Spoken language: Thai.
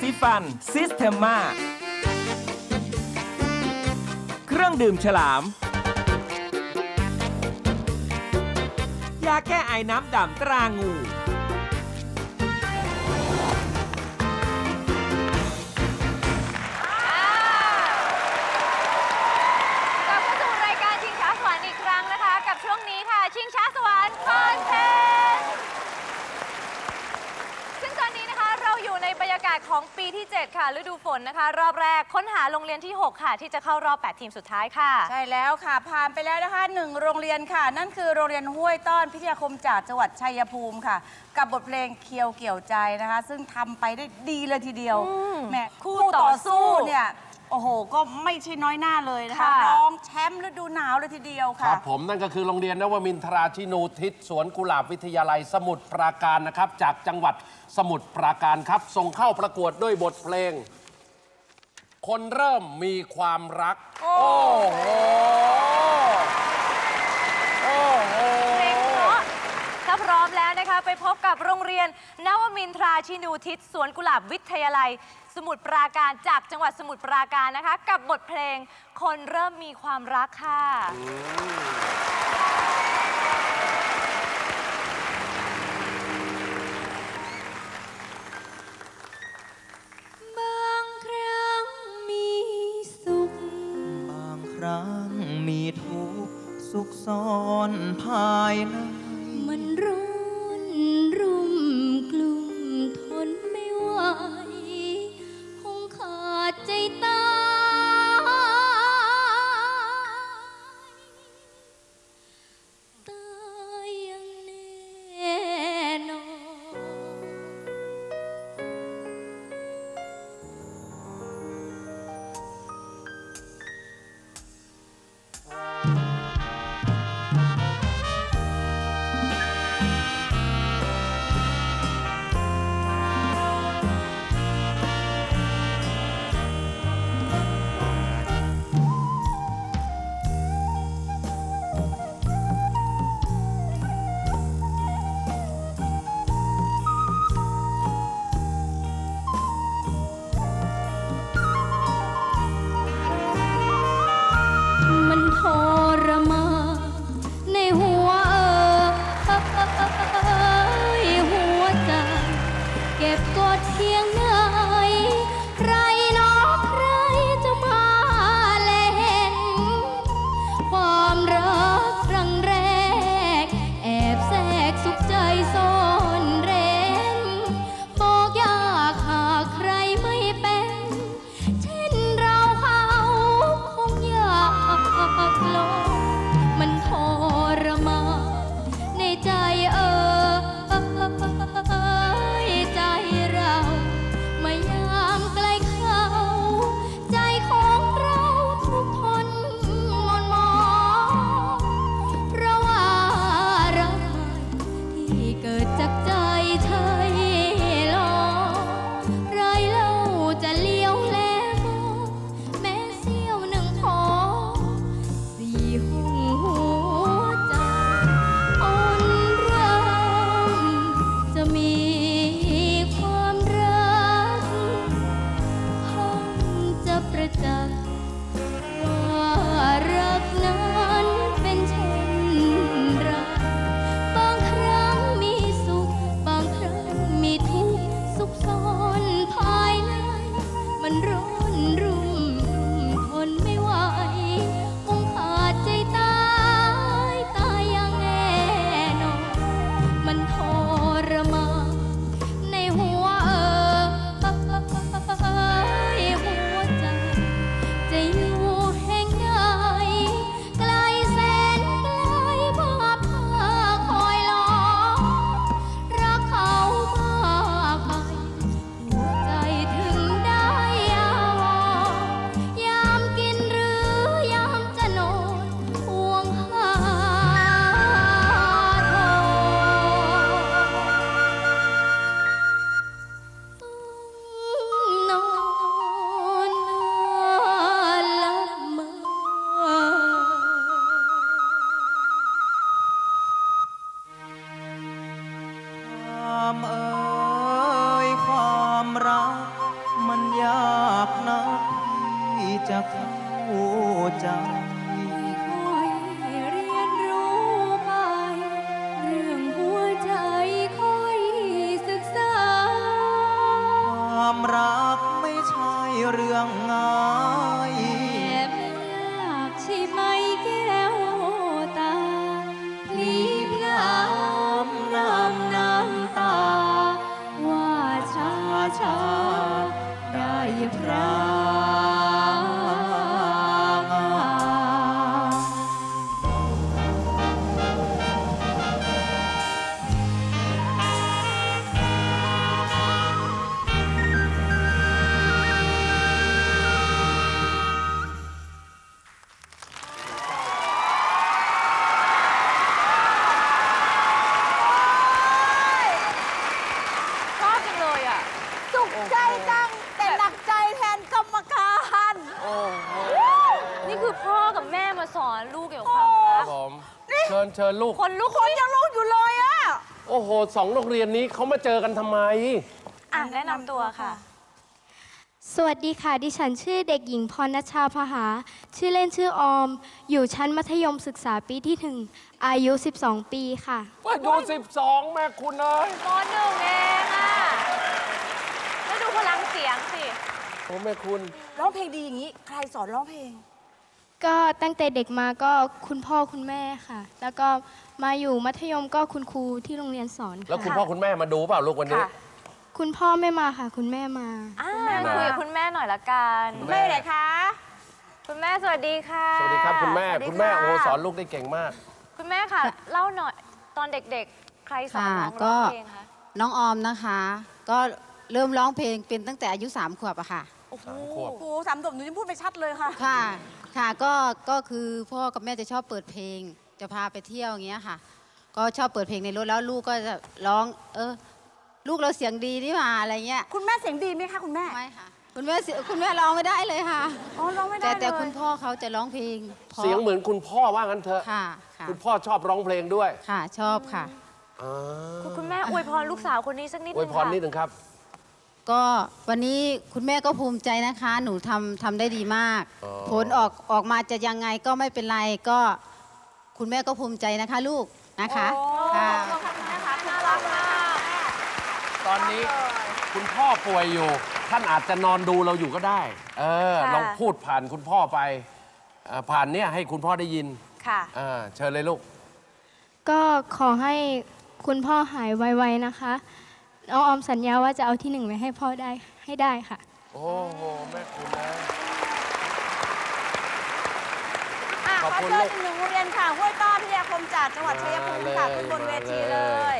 สีฟันซิสเทมมาเครื่องดื่มฉลาม ยาแก้ไอน้ำดำตรางูากาศของปีที่ 7 ค่ะ ฤดูฝนนะคะ รอบแรกค้นหาโรงเรียนที่ 6 ค่ะ ที่จะเข้ารอบ 8 ทีมสุดท้ายค่ะ ใช่แล้วค่ะ ผ่านไปแล้วนะคะหนึ่งโรงเรียนค่ะ นั่นคือโรงเรียนห้วยต้อนพิทยาคมจากจังหวัดชัยภูมิค่ะ กับบทเพลงเคียวเกี่ยวใจนะคะ ซึ่งทำไปได้ดีเลยทีเดียวอืมแหม่คู่คู่ต่ต่ออสู้สู้เนี่ย โอ้โห ก็ไม่ใช่น้อยหน้าเลยนะคะค่ะ รองแชมป์ฤดูหนาวเลยทีเดียวคค่ะ รับผมนั่นก็คือโรงเรียนนวมินทราชินูทิศสวนกุหลาบวิทยาลัยสมุทรปราการนะครับ จากจังหวัดสมุทรปราการครับ ส่งเข้าประกวดด้วยบทเพลง คนเริ่มมีความรัก โอ้โหโอ้โห เพลงเพราะถ้าพร้อม แล้วนะคะ ไปพบกับโรงเรียน นวมินทราชินูทิศสวนกุหลาบวิทยาลัย สมุทรปราการจากจังหวัดสมุทรปราการนะคะ กับบทเพลงคนเริ่มมีความรักค่ะ บางครั้งมีสุข บางครั้งมีทุกข์สุขซ่อนภายในมั ยงไหนใคร down. เชิญเชิญลูก คนลุกคนยังลูกอยู่เลยอะโอ้โหสองโรงเรียนนี้เขามาเจอกันทำไม อะแนะนำตัวค่ะ สวัสดีค่ะ ดิฉันชื่อเด็กหญิงพรณชชาพหา ชื่อเล่นชื่อออม อยู่ชั้นมัธยมศึกษาปีที่หนึ่งอายุ 12 ปีค่ะ ว่าอยู่สิบสองแม่คุณเอ้ยมหนึ่งเองอะแล้วดูพลังเสียงสิ โอ้แม่คุณ ร้องเพลงดีอย่างนี้ ใครสอนร้องเพลง ก็ตั้งแต่เด็กมาก็คุณพ่อคุณแม่ค่ะ แล้วก็มาอยู่มัธยมก็คุณครูที่โรงเรียนสอนแล้วคุณค่ะ พ่อคุณแม่มาดูเปล่าลูกวันนี้ ค่ะ คุณพ่อไม่มาค่ะ คุณแม่มา อ่าคุณแม่คุยกับคุณแม่หน่อยละกันคุณแม่ไหนคะ คุณแม่สวัสดีค่ะสวัสดีครับคุณแม่สวัสดีคุณแม่ค่ะโอ้โหสอนลูกได้เก่งมาก คุณแม่ค่ะ เล่าหน่อยตอนเด็กๆ ใครสอนน้องค่ะก็ ร้องเพลงคะน้องออมนะคะ ก็เริ่มร้องเพลงเป็นตั้งแต่อายุ3ขวบอะค่ะ สามขวบครูสามดบหนูยังพูดไม่ชัดเลยค่ะ ค่ะ ค่ะ ก็ ก็คือพ่อกับแม่จะชอบเปิดเพลง จะพาไปเที่ยวอย่างเงี้ยค่ะ ก็ชอบเปิดเพลงในรถแล้วลูกก็จะร้อง เออ ลูกเราเสียงดีนี่หว่าอะไรเงี้ยคุณแม่เสียงดีไหมคะคุณแม่ไม่ค่ะ คุณแม่เสียคุณแม่ร้องไม่ได้เลยค่ะ อ๋อร้องไม่ได้แต่เลยแต่คุณพ่อเขาจะร้องเพลงพราะเสียงเหมือนคุณพ่อว่างั้นเถอะค่ะ ค่ะ คุณพ่อชอบร้องเพลงด้วยค่ะ ชอบค่ะ อ่าคุณคุณแม่อวยพรลูกสาวคนนี้สักนิดอนึวยงพรค่ะนิดหนึ่งครับ ก็วันนี้คุณแม่ก็ภูมิใจนะคะ หนูทำทำได้ดีมาก อ๋อ ผลออกออกมาจะยังไงก็ไม่เป็นไรก็คุณแม่ก็ภูมิใจนะคะลูกนะคะโอ้ค่ะขอบคุณค่ะคุณแม่ค่ะน่ารักมากตอนนี้คุณพ่อป่วยอยู่ ท่านอาจจะนอนดูเราอยู่ก็ได้ เออค่ะ ลองพูดผ่านคุณพ่อไปอ่าผ่านเนี่ยให้คุณพ่อได้ยินค่ะ อ่าเชิญเลยลูก ก็ขอให้คุณพ่อหายไวๆนะคะ น้องออมสัญญาว่าจะเอาที่หนึ่งไว้ให้พ่อได้ให้ได้ค่ะ โอ้โห แม่คุณนะ อะขอบขอคุณเชิลูญกอีกหนึ่งโรงเรียนค่ะห้วยต้อนพิทยาคมจากจังหวัดชัยภูมิค่ะมาเลยขึ้นบนเวทีมาเลเลยย